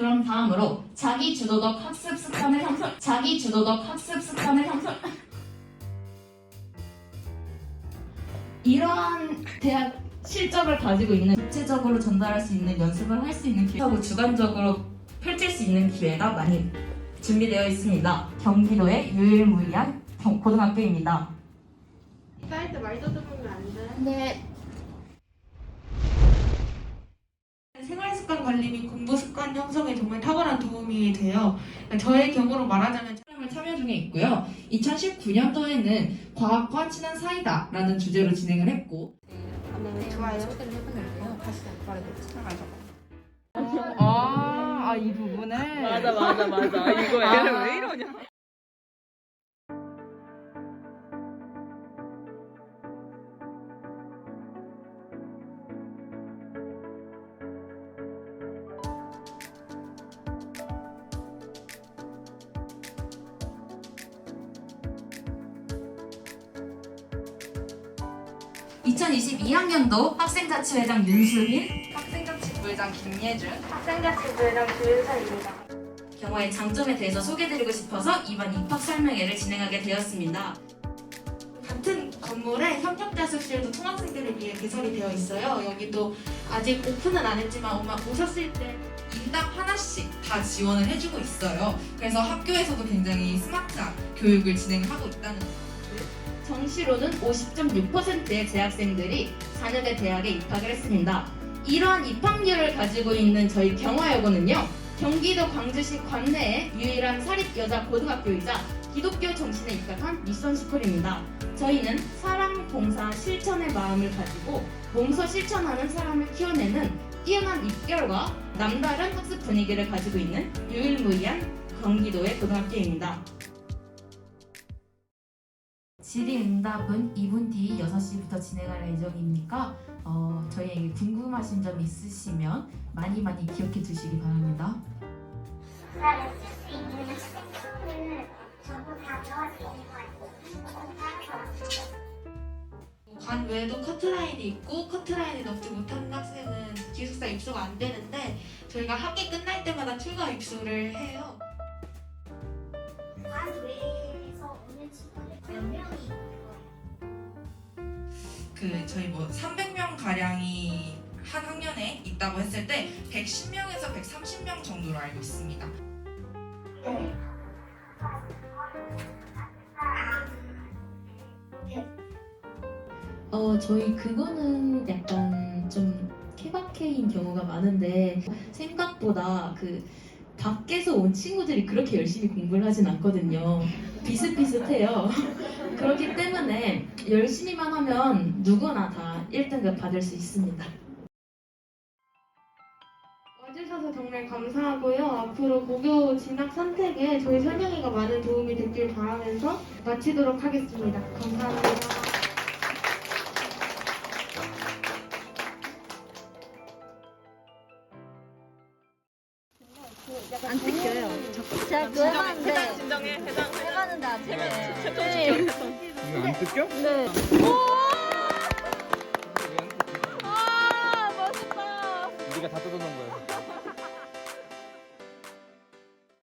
그럼 다음으로 자기 주도적 학습 습관을 형성, 자기 주도적 학습 습관을 형성. 이러한 대학 실적을 가지고 있는 구체적으로 전달할 수 있는 연습을 할 수 있는 기회하고 주관적으로 펼칠 수 있는 기회가 많이 준비되어 있습니다. 경기도의 유일무이한 경- 고등학교입니다. 사이트 말도 들으면 안 돼. 네. 생활 습관 관리 및 공부 습관 형성에 정말 탁월한 도움이 돼요. 저의 경우로 말하자면 프로그램을 참여 중에 있고요. 2019년도에는 과학과 친한 사이다라는 주제로 진행을 했고 좋아요. 아, 아, 이 부분에 맞아 맞아 맞아 이거야. 얘는 왜 이러냐? 2022학년도 학생자치회장 윤수민, 학생자치부회장 김예준, 학생자치부회장 조윤서입니다. 경화의 장점에 대해서 소개드리고 싶어서 이번 입학 설명회를 진행하게 되었습니다. 같은 건물에 협력자습실도 통학생들을 위해 개설이 되어 있어요. 여기도 아직 오픈은 안 했지만 아마 오셨을 때 인당 하나씩 다 지원을 해주고 있어요. 그래서 학교에서도 굉장히 스마트한 교육을 진행하고 있다는 정시로는 50.6%의 재학생들이 자녀의 대학에 입학을 했습니다. 이러한 입학률을 가지고 있는 저희 경화여고는요, 경기도 광주시 관내의 유일한 사립 여자 고등학교이자 기독교 정신에 입각한 미션 스쿨입니다. 저희는 사랑, 봉사, 실천의 마음을 가지고 몸소 실천하는 사람을 키워내는 뛰어난 입결과 남다른 학습 분위기를 가지고 있는 유일무이한 경기도의 고등학교입니다. 질의응답은 2분 뒤 6시부터 진행할 예정이니까 어, 저희에게 궁금하신 점 있으시면 많이 많이 기억해 두시기 바랍니다. 관 외에도 커트라인이 있고 커트라인이 넘지 못하는 학생은 기숙사 입소가 안 되는데 저희가 학기 끝날 때마다 추가 입소를 해요. 그 저희 뭐 300명 가량이 한 학년에 있다고 했을 때 110명에서 130명 정도로 알고 있습니다. 어, 저희 그거는 약간 좀 케바케인 경우가 많은데 생각보다 그 밖에서 온 친구들이 그렇게 열심히 공부를 하진 않거든요. 비슷비슷해요. 그렇기 때문에 열심히만 하면 누구나 다 1등급 받을 수 있습니다. 와주셔서 정말 감사하고요. 앞으로 고교 진학 선택에 저희 설명회가 많은 도움이 됐길 바라면서 마치도록 하겠습니다. 감사합니다. 안 찍혀요. 제가 그거 해봤는데 진정해 해당. 해봤는데 안 찍혀요. 이거 안 뜯겨? 네. 아 멋있다. 우리가 다.